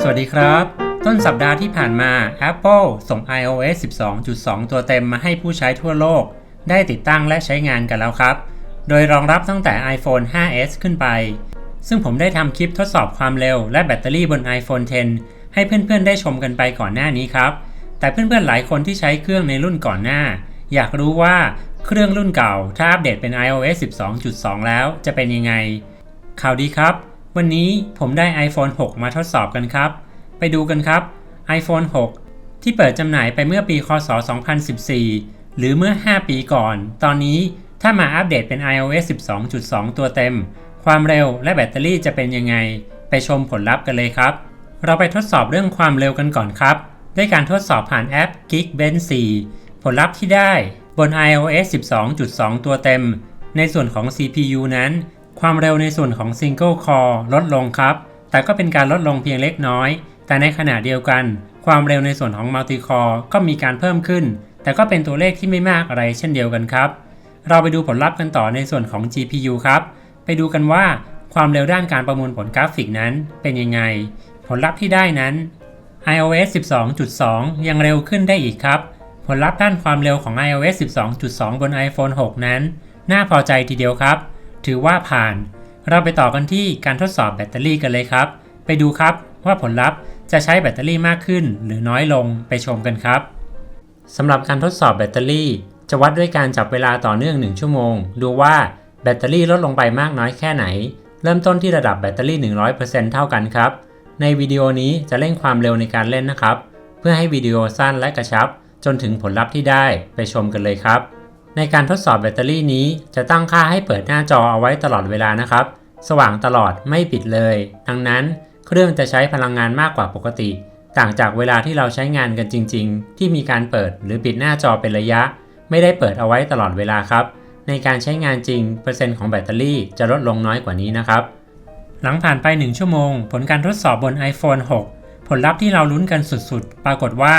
สวัสดีครับ ต้นสัปดาห์ที่ผ่านมา Apple ส่ง iOS 12.2 ตัวเต็มมาให้ผู้ใช้ทั่วโลก ได้ติดตั้งและใช้งานกันแล้วครับ โดยรองรับตั้งแต่ iPhone 5s ขึ้นไป ซึ่งผมได้ทำคลิปทดสอบความเร็วและแบตเตอรี่บน iPhone 10 ให้เพื่อนๆ ได้ชมกันไปก่อนหน้านี้ครับ แต่เพื่อนๆ หลายคนที่ใช้เครื่องในรุ่นก่อนหน้า อยากรู้ว่าเครื่องรุ่นเก่าถ้าอัปเดตเป็น iOS 12.2 แล้วจะเป็นยังไง ข่าวดีครับ วันนี้ผมได้ iPhone 6 มาทดสอบกันครับ ไปดูกันครับ iPhone 6 ที่เปิดจำหน่ายไปเมื่อปีคศ 2014 หรือเมื่อ 5 ปีก่อน ตอนนี้ถ้ามาอัปเดตเป็น iOS 12.2 ตัวเต็ม ความเร็วและแบตเตอรี่จะเป็นยังไง ไปชมผลลัพธ์กันเลยครับ เราไปทดสอบเรื่องความเร็วกันก่อนครับ ด้วยการทดสอบผ่านแอป Geekbench 4 ผลลัพธ์ที่ได้บน iOS 12.2 ตัวเต็ม ในส่วนของ CPU นั้น ความเร็วในส่วนของ Single Core ลดลงครับ แต่ก็เป็นการลดลงเพียงเล็กน้อย แต่ในขณะเดียวกัน ความเร็วในส่วนของ Multi Core ก็มีการเพิ่มขึ้น แต่ก็เป็นตัวเลขที่ไม่มากอะไรเช่นเดียวกันครับ เราไปดูผลลัพธ์กันต่อในส่วนของ GPU ครับ ไปดูกันว่าความเร็วด้านการประมวลผลกราฟิกนั้นเป็นยังไง ผลลัพธ์ที่ได้นั้น iOS 12.2 ยังเร็วขึ้นได้อีกครับ ผลลัพธ์ด้านความเร็วของ iOS 12.2 บน iPhone 6 นั้น น่าพอใจทีเดียวครับ ถือว่าผ่าน เราไปต่อกันที่การทดสอบแบตเตอรี่กันเลยครับ ไปดูครับว่าผลลัพธ์จะใช้แบตเตอรี่มากขึ้นหรือน้อยลงไปชมกันครับสำหรับการทดสอบแบตเตอรี่ จะวัดด้วยการจับเวลาต่อเนื่อง 1 ชั่วโมง ดูว่าแบตเตอรี่ลดลงไปมากน้อยแค่ไหน เริ่มต้นที่ระดับแบตเตอรี่ 100%เท่ากันครับ ในวิดีโอนี้จะเร่งความเร็วในการเล่นนะครับ เพื่อให้วิดีโอสั้นและกระชับ จนถึงผลลัพธ์ที่ได้ไปชมกันเลยครับ ในการทดสอบแบตเตอรี่นี้จะตั้งค่าให้เปิดหน้าจอเอาไว้ตลอดเวลานะครับ สว่างตลอดไม่ปิดเลย ดังนั้นเครื่องจะใช้พลังงานมากกว่าปกติ ต่างจากเวลาที่เราใช้งานกันจริง ๆ ที่มีการเปิดหรือปิดหน้าจอเป็นระยะ ไม่ได้เปิดเอาไว้ตลอดเวลาครับ ในการใช้งานจริง เปอร์เซ็นต์ของแบตเตอรี่จะลดลงน้อยกว่านี้นะครับ หลังผ่านไป 1 ชั่วโมง ผลการทดสอบบน iPhone 6 ผลลัพธ์ที่เราลุ้นกันสุดๆ ปรากฏว่า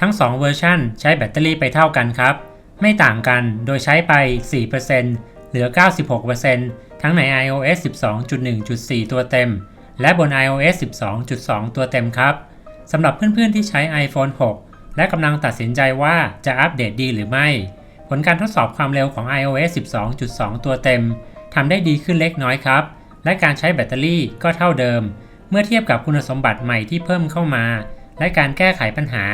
ทั้ง 2 เวอร์ชันใช้แบตเตอรี่ไปเท่ากันครับ ไม่ต่างกันโดยใช้ไป 4%เหลือ 96%ทั้งใน iOS 12.1.4 ตัวเต็ม และบน iOS 12.2 ตัวเต็มครับ สำหรับเพื่อนๆที่ใช้ iPhone 6 และกำลังตัดสินใจว่าจะอัปเดตดีหรือไม่ ผลการทดสอบความเร็วของ iOS 12.2 ตัวเต็มทำได้ดีขึ้นเล็กน้อยครับ และการใช้แบตเตอรี่ก็เท่าเดิม เมื่อเทียบกับคุณสมบัติใหม่ที่เพิ่มเข้ามา และการแก้ไขปัญหา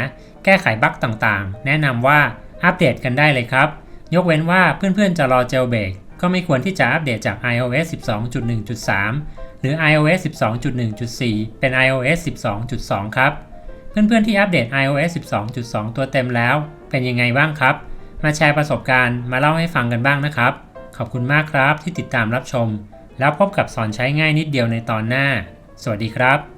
แก้ไขบั๊กต่างๆ แนะนำว่า อัปเดตกันได้เลยครับ ยกเว้นว่าเพื่อนๆจะรอเจลเบรกก็ไม่ควรที่จะอัปเดตจาก iOS 12.1.3 หรือ iOS 12.1.4 เป็น iOS 12.2 ครับ เพื่อนๆที่อัปเดต iOS 12.2 ตัวเต็มแล้ว เป็นยังไงบ้างครับ มาแชร์ประสบการณ์มาเล่าให้ฟังกันบ้างนะครับ ขอบคุณมากครับที่ติดตามรับชม แล้วพบกับสอนใช้ง่ายนิดเดียวในตอนหน้า สวัสดีครับ